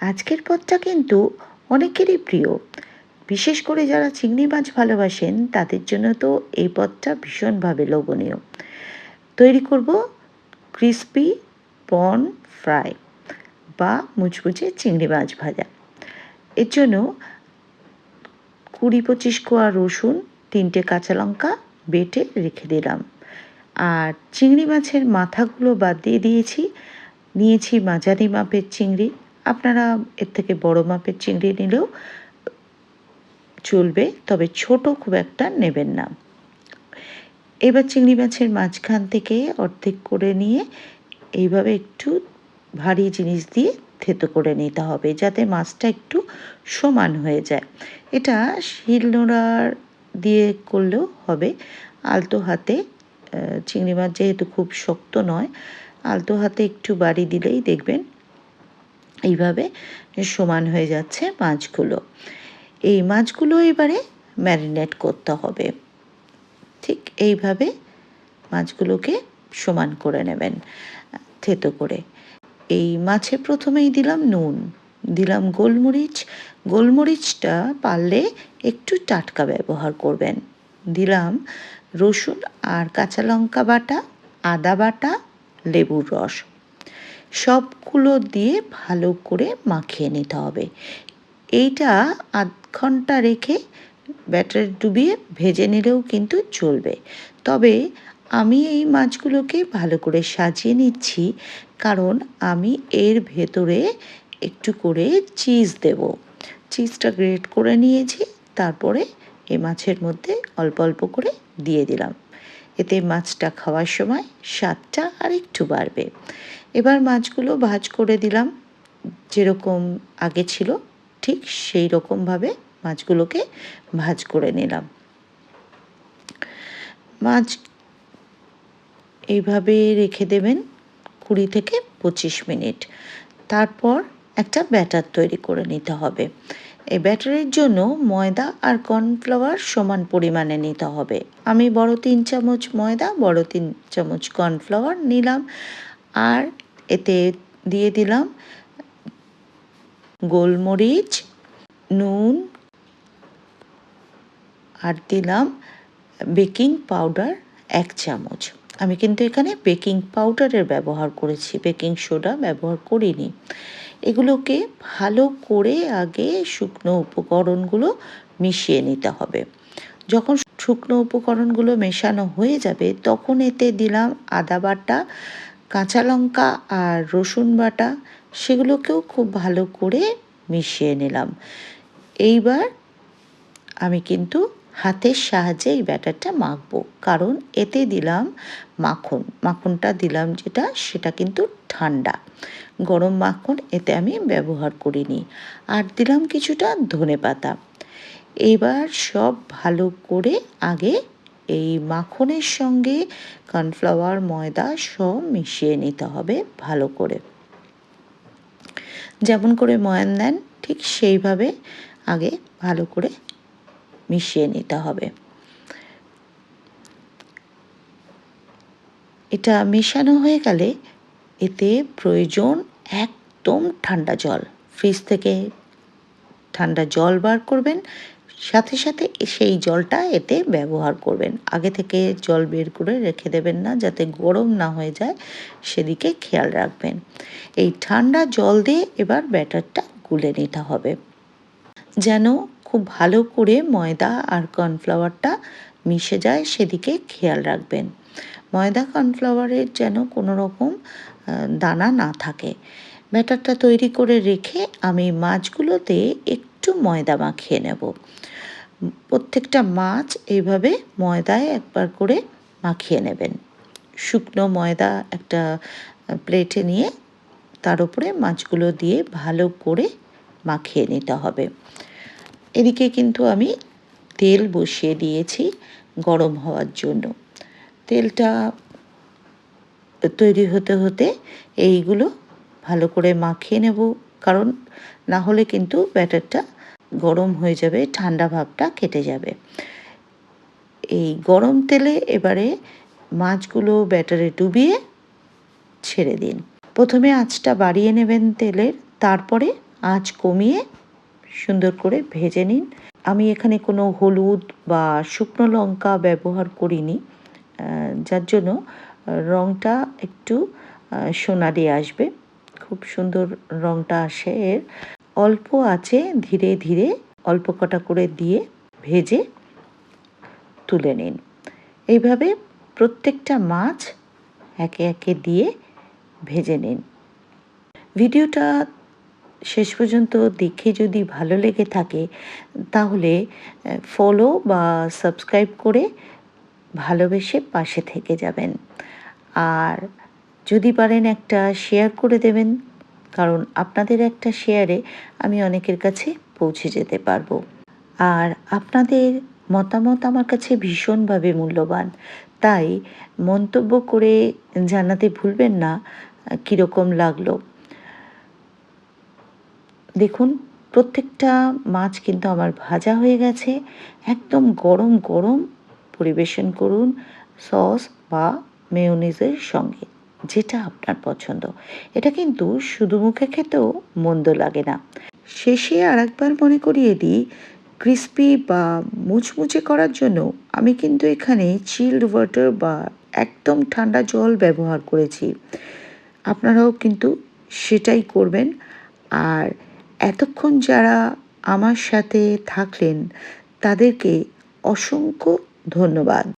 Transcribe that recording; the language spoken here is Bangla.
আজকের পদটা কিন্তু অনেকেরই প্রিয়। বিশেষ করে যারা চিংড়ি মাছ ভালোবাসেন, তাদের জন্য তো এই পদটা ভীষণভাবে লোভনীয়। তৈরি করব ক্রিসপি পন ফ্রাই বা মুচমুচে চিংড়ি মাছ ভাজা। এর জন্য কুড়ি পঁচিশ কোয়া রসুন, তিনটে কাঁচা লঙ্কা বেটে রেখে দিলাম। আর চিংড়ি মাছের মাথাগুলো বাদ দিয়ে দিয়েছি। নিয়েছি মাঝারি মাপের চিংড়ি। আপনারা এর থেকে বড় মাপের চিংড়ি নিলেও চলবে, তবে ছোট খুব একটা নেবেন না। এবার চিংড়ি মাছের মাঝখান থেকে অর্ধেক করে নিয়ে এইভাবে একটু ভারী জিনিস দিয়ে থেতো করে নিতে হবে, যাতে মাছটা একটু সমান হয়ে যায়। এটা শিলনোড়ার দিয়ে করলেও হবে। আলতো হাতে চিংড়ি মাছ যেহেতু খুব শক্ত নয়, আলতো হাতে একটু বাড়ি দিলেই দেখবেন এইভাবে সমান হয়ে যাচ্ছে মাছগুলো। এই মাছগুলো এবারে ম্যারিনেট করতে হবে। ঠিক এইভাবে মাছগুলোকে সমান করে নেবেন, থেতো করে। এই মাছে প্রথমেই দিলাম নুন, দিলাম গোলমরিচ। গোলমরিচটা পারলে একটু টাটকা ব্যবহার করবেন। দিলাম রসুন আর কাঁচা লঙ্কা বাটা, আদা বাটা, লেবুর রস। সবগুলো দিয়ে ভালো করে মাখিয়ে নিতে হবে। এইটা আধ ঘণ্টা রেখে ব্যাটারে ডুবিয়ে ভেজে নিলেও কিন্তু চলবে। তবে আমি এই মাছগুলোকে ভালো করে সাজিয়ে নিচ্ছি, কারণ আমি এর ভেতরে একটু করে চিজ দেব। চিজটা গ্রেট করে নিয়েছি, তারপরে এই মাছের মধ্যে অল্প অল্প করে দিয়ে দিলাম। এতে মাছটা খাওয়ার সময় স্বাদটা আর একটু বাড়বে। এবার মাছগুলো ভাজ করে দিলাম। যেরকম আগে ছিল, ঠিক সেই রকমভাবে মাছগুলোকে ভাজ করে নিলাম। মাছ এইভাবে রেখে দেবেন কুড়ি থেকে পঁচিশ মিনিট। তারপর একটা ব্যাটার তৈরি করে নিতে হবে। এই ব্যাটারের জন্য ময়দা আর কর্নফ্লাওয়ার সমান পরিমাণে নিতে হবে। আমি বড় তিন চামচ ময়দা, বড় তিন চামচ কর্নফ্লাওয়ার নিলাম। আর এতে দিয়ে দিলাম গোলমরিচ, নুন, আর দিলাম বেকিং পাউডার এক চামচ। আমি কিন্তু এখানে বেকিং পাউডারের ব্যবহার করেছি, বেকিং সোডা ব্যবহার করিনি। এগুলোকে ভালো করে আগে শুকনো উপকরণগুলো মিশিয়ে নিতে হবে। যখন শুকনো উপকরণগুলো মেশানো হয়ে যাবে, তখন এতে দিলাম আদা বাটা কাঁচা লঙ্কা আর রসুন বাটা সেগুলোকেও খুব ভালো করে মিশিয়ে নিলাম। এইবার আমি কিন্তু হাতের সাহায্যে এই ব্যাটারটা মাখবো, কারণ এতে দিলাম মাখন। মাখনটা দিলাম যেটা, সেটা কিন্তু ঠান্ডা। গরম মাখন এতে আমি ব্যবহার করিনি। আর দিলাম কিছুটা ধনে পাতা এবার সব ভালো করে আগে এই মাখনের সঙ্গে কর্নফ্লাওয়ার, ময়দা সব মিশিয়ে নিতে হবে ভালো করে। যেমন করে ময়ান দেন ঠিক সেইভাবে আগে ভালো করে মিশিয়ে নিতে হবে। এটা মেশানো হয়ে গেলে এতে প্রয়োজন একদম ঠান্ডা জল। ফ্রিজ থেকে ঠান্ডা জল বার করবেন সাথে সাথে সেই জলটা এতে ব্যবহার করবেন। আগে থেকে জল বের করে রেখে দেবেন না, যাতে গরম না হয়ে যায়, সেদিকে খেয়াল রাখবেন। এই ঠান্ডা জল দিয়ে এবার ব্যাটারটা গুলে নিতে হবে। যেন খুব ভালো করে ময়দা আর কর্নফ্লাওয়ারটা মিশে যায়, সেদিকে খেয়াল রাখবেন। ময়দা, কর্নফ্লাওয়ারের যেন কোনো রকম দানা না থাকে। ব্যাটারটা তৈরি করে রেখে আমি মাছগুলোতে একটু ময়দা মাখিয়ে নেব। প্রত্যেকটা মাছ এইভাবে ময়দায় একবার করে মাখিয়ে নেবেন। শুকনো ময়দা একটা প্লেটে নিয়ে তার উপরে মাছগুলো দিয়ে ভালো করে মাখিয়ে নিতে হবে। এদিকে কিন্তু আমি তেল বসিয়ে দিয়েছি গরম হওয়ার জন্য। তেলটা তৈরি হতে হতে এইগুলো ভালো করে মাখিয়ে নেব, কারণ না হলে কিন্তু ব্যাটারটা গরম হয়ে যাবে, ঠান্ডা ভাবটা কেটে যাবে। এই গরম তেলে এবারে মাছগুলো ব্যাটারে ডুবিয়ে ছেড়ে দিন। প্রথমে আঁচটা বাড়িয়ে নেবেন তেলের, তারপরে আঁচ কমিয়ে সুন্দর করে ভেজে নিন। আমি এখানে কোনো হলুদ বা শুকনো লঙ্কা ব্যবহার করিনি যার জন্য রঙটা একটু সোনালি আসবে। খুব সুন্দর রঙটা আসে এর। অল্প আছে, ধীরে ধীরে অল্প কটা করে দিয়ে ভেজে তুলে নিন। এইভাবে প্রত্যেকটা মাছ একে একে দিয়ে ভেজে নিন। ভিডিওটা শেষ পর্যন্ত দেখে যদি ভালো লেগে থাকে, তাহলে ফলো বা সাবস্ক্রাইব করে ভালোবেসে পাশে থেকে যাবেন। আর যদি পারেন একটা শেয়ার করে দেবেন। কারণ আপনাদের একটা শেয়ারে আমি অনেকের কাছে পৌঁছে যেতে পারব। আর আপনাদের মতামত আমার কাছে ভীষণভাবে মূল্যবান। তাই মন্তব্য করে জানাতে ভুলবেন না, কীরকম লাগল। দেখুন, প্রত্যেকটা মাছ কিন্তু আমার ভাজা হয়ে গেছে। একদম গরম গরম পরিবেশন করুন সস বা মেয়োনিজের সঙ্গে। যেটা আপনার পছন্দ। এটা কিন্তু শুধু মুখে খেতেও মন্দ লাগে না। শেষে আর একবার মনে করিয়ে দিই ক্রিস্পি বা মুচমুচে করার জন্য আমি কিন্তু এখানে চিল্ড ওয়াটার বা একদম ঠান্ডা জল ব্যবহার করেছি। আপনারাও কিন্তু সেটাই করবেন। আর এতক্ষণ যারা আমার সাথে থাকলেন, তাদেরকে অসংখ্য ধন্যবাদ।